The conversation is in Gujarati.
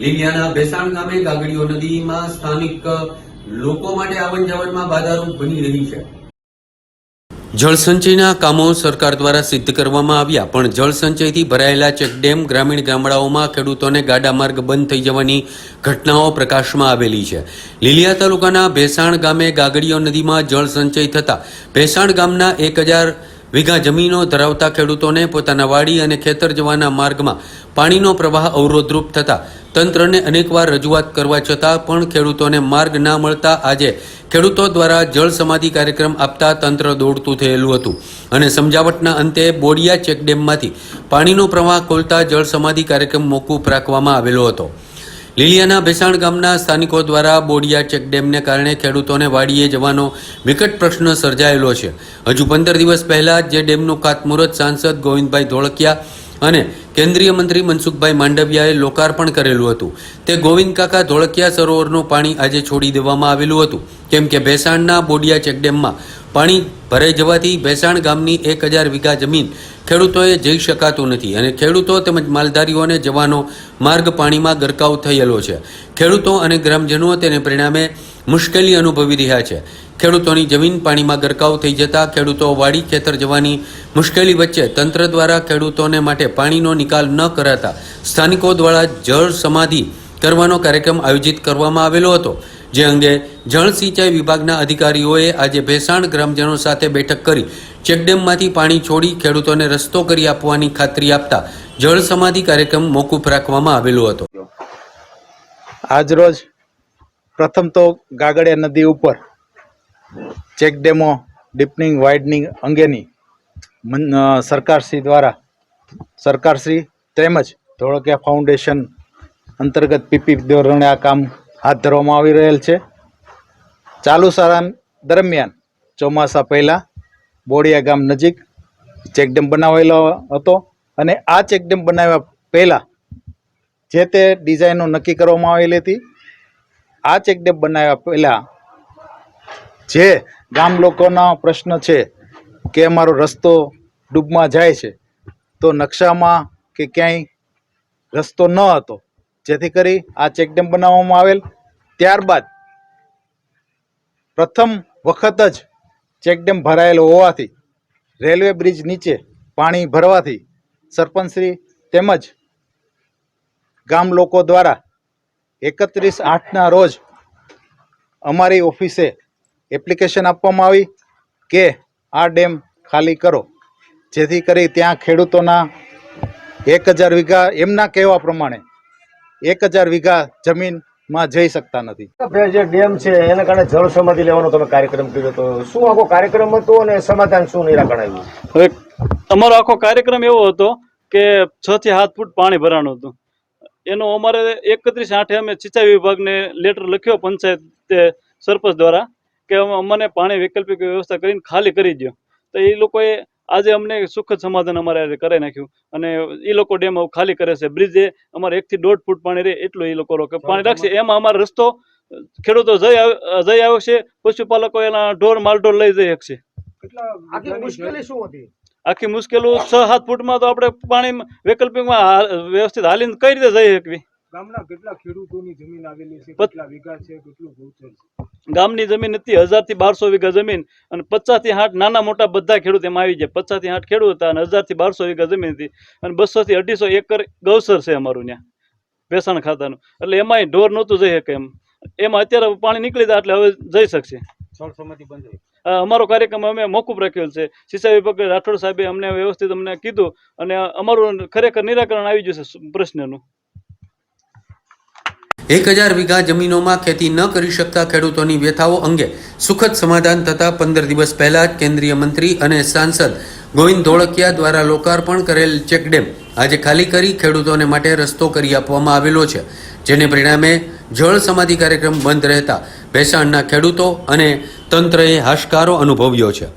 લીલિયાના ભેસાણ ગામે ગાગડીઓ નદીમાં સ્થાનિક લોકો માટે આવન જાવનમાં બાધારૂપ બની રહી છે. જળસંચયના કામો સરકાર દ્વારા સિદ્ધ કરવામાં આવ્યા, પણ જળસંચયથી ભરાયેલા ચેકડેમ ગ્રામીણ ગામડાઓમાં ખેડૂતોને ગાડા માર્ગ બંધ થઈ જવાની ઘટનાઓ પ્રકાશમાં આવેલી છે. લીલિયા તાલુકાના ભેસાણ ગામે ગાગડીઓ નદીમાં જળસંચય થતાં ભેસાણ ગામના એક હજાર વીઘા જમીનો ધરાવતા ખેડૂતોને પોતાના વાડી અને ખેતર જવાના માર્ગમાં પાણીનો પ્રવાહ અવરોધરૂપ થતાં તંત્રને અનેકવાર રજૂઆત કરવા છતાં પણ ખેડૂતોને માર્ગ ના મળતા આજે ખેડૂતો દ્વારા જળ સમાધિ કાર્યક્રમ આપતા તંત્ર દોડતું થયેલું હતું. અને સમજાવટના અંતે બોડિયા ચેકડેમમાંથી પાણીનો પ્રવાહ ખોલતા જળ સમાધિ કાર્યક્રમ મોકૂફ રાખવામાં આવેલો હતો. લીલિયાના ભેસાણ ગામના સ્થાનિકો દ્વારા બોડિયા ચેકડેમને કારણે ખેડૂતોને વાડીએ જવાનો વિકટ પ્રશ્ન સર્જાયેલો છે. હજુ પંદર દિવસ પહેલા જ ડેમનું ખાતમુહૂર્ત સાંસદ ગોવિંદભાઈ ધોળકિયા અને કેન્દ્રીય મંત્રી મનસુખભાઈ માંડવિયાએ લોકાર્પણ કરેલું હતું. તે ગોવિંદ કાકા ધોળકિયા સરોવરનું પાણી આજે છોડી દેવામાં આવેલું હતું. કેમ કે ભેસાણના બોડિયા ચેકડેમમાં પાણી ભરાઈ જવાથી ભેસાણ ગામની એક હજાર વીઘા જમીન ખેડૂતોએ જઈ શકાતું નથી અને ખેડૂતો તેમજ માલધારીઓને જવાનો માર્ગ પાણીમાં ગરકાવ થયેલો છે. ખેડૂતો અને ગ્રામજનો તેને પરિણામે મુશ્કેલી અનુભવી રહ્યા છે. ખેડૂતોની જમીન પાણીમાં ગરકાવ થઈ જતા ખેડૂતો વાડી ખેતર જવાની મુશ્કેલી વચ્ચે તંત્ર દ્વારા ખેડૂતોને માટે પાણીનો નિકાલ ન કરાતા સ્થાનિકો દ્વારા જળ સમાધિ કરવાનો કાર્યક્રમ આયોજિત કરવામાં આવેલો હતો. જે અંગે જળ સિંચાઈ વિભાગના અધિકારીઓએ આજે ભેસાણ ગ્રામજનો સાથે બેઠક કરી ચેકડેમમાંથી પાણી છોડી ખેડૂતોને રસ્તો કરી આપવાની ખાતરી આપતા જળ સમાધિ કાર્યક્રમ મોકૂફ રાખવામાં આવેલો હતો. આજરોજ પ્રથમ તો ગાગડિયા નદી ઉપર ચેકડેમો ડીપનિંગ વાઇડનિંગ અંગેની સરકારશ્રી દ્વારા સરકારશ્રી તેમજ ધોળકિયા ફાઉન્ડેશન અંતર્ગત પીપી ધોરણે આ કામ હાથ ધરવામાં આવી રહેલ છે. ચાલુ સારા દરમિયાન ચોમાસા પહેલાં બોડિયા ગામ નજીક ચેકડેમ બનાવેલો હતો અને આ ચેકડેમ બનાવ્યા પહેલાં જે તે ડિઝાઇનો નક્કી કરવામાં આવેલી હતી, આ ચેકડેમ બનાવ્યા પહેલાં જે ગામ લોકોનો પ્રશ્ન છે કે અમારો રસ્તો ડૂબમાં જાય છે, તો નકશામાં કે ક્યાંય રસ્તો ન હતો જેથી કરી આ ચેકડેમ બનાવવામાં આવેલ. ત્યારબાદ પ્રથમ વખત જ ચેકડેમ ભરાયેલો હોવાથી રેલવે બ્રિજ નીચે પાણી ભરવાથી સરપંચશ્રી તેમજ ગામ લોકો દ્વારા એકત્રીસ આઠના રોજ અમારી ઓફિસે એપ્લિકેશન આપવામાં આવી કે આ ડેમ ખાલી કરો. જેથી કરી ત્યાં ખેડૂતોના એક હજાર વીઘા એમના કહેવા પ્રમાણે એક હજાર વીઘા જમીનમાં જઈ શકતા નથી. જે ડેમ છે એના કારણે જળ સમાધિ લેવાનો તમે કાર્યક્રમ કર્યો હતો શું આખો કાર્યક્રમ હતો અને સમાધાન શું નિરાકરણ આવ્યું હવે અમારો આખો કાર્યક્રમ એવો હતો કે છ થી સાત ફૂટ પાણી ભરાણું હતું. એનો અમારે એકત્રીસ આઠે અમે સિંચાઈ વિભાગને લેટર લખ્યો પંચાયત તે સરપંચ દ્વારા કે અમને પાણી વૈકલ્પિક વ્યવસ્થા કરીને ખાલી કરી દો તો એ લોકોએ આજે અમને સુખદ સમાધાન અમારે કરાવી નાખ્યું. અને એ લોકો ડેમ ખાલી કરે છે. બ્રિજે અમારે એકથી દોઢ ફૂટ પાણી રહે એટલું એ લોકો રોકે. પાણી રાખશે. એમાં અમારો રસ્તો ખેડૂતો જઈ આવ્યો છે. આવશે પશુપાલકો એના ઢોર માલઢોર લઈ જઈ શકશે. આખી મુશ્કેલી શું હતી? આખી મુશ્કેલી છ સાત ફૂટમાં તો આપણે પાણી વૈકલ્પિકમાં માં વ્યવસ્થિત હાલીને કઈ રીતે જઈ શકવી? ગામના કેટલા ખેડૂતોની જમીન આવેલી છે કેટલા વીઘા છે કેટલું ગૌચર છે? ગામની જમીન હતી હજારથી બારસો વીઘા જમીન અને પચાસથી આઠ નાના મોટા બધા ખેડૂત એમાં આવી ગયા. પચાસથી આઠ ખેડૂત હતા અને હજારથી બારસો વીઘા જમીન હતી અને બસો થી અઢીસો એકર ગૌસર છે અમારું ત્યાં વેસણ ખાતાનું. એટલે એમાંય ઢોર નહોતું જઈ શકે એમ. એમાં અત્યારે પાણી નીકળી જાય એટલે હવે જઈ શકશે. અમારો કાર્યક્રમ અમે મોકૂફ રાખ્યો છે. સિંચાઈ વિભાગ રાઠોડ સાહેબે અમને વ્યવસ્થિત અમને કીધું અને અમારું ખરેખર નિરાકરણ આવી ગયું છે પ્રશ્નનું. એક હજાર વીઘા જમીનોમાં ખેતી ન કરી શકતા ખેડૂતોની વ્યથાઓ અંગે સુખદ સમાધાન થતાં પંદર દિવસ પહેલા જ કેન્દ્રીય મંત્રી અને સાંસદ ગોવિંદ ધોળકિયા દ્વારા લોકાર્પણ કરેલ ચેકડેમ આજે ખાલી કરી ખેડૂતોને માટે રસ્તો કરી આપવામાં આવેલો છે, જેને પરિણામે જળ સમાધિ કાર્યક્રમ બંધ રહેતા ભેસાણના ખેડૂતો અને તંત્રએ હાશકારો અનુભવ્યો છે.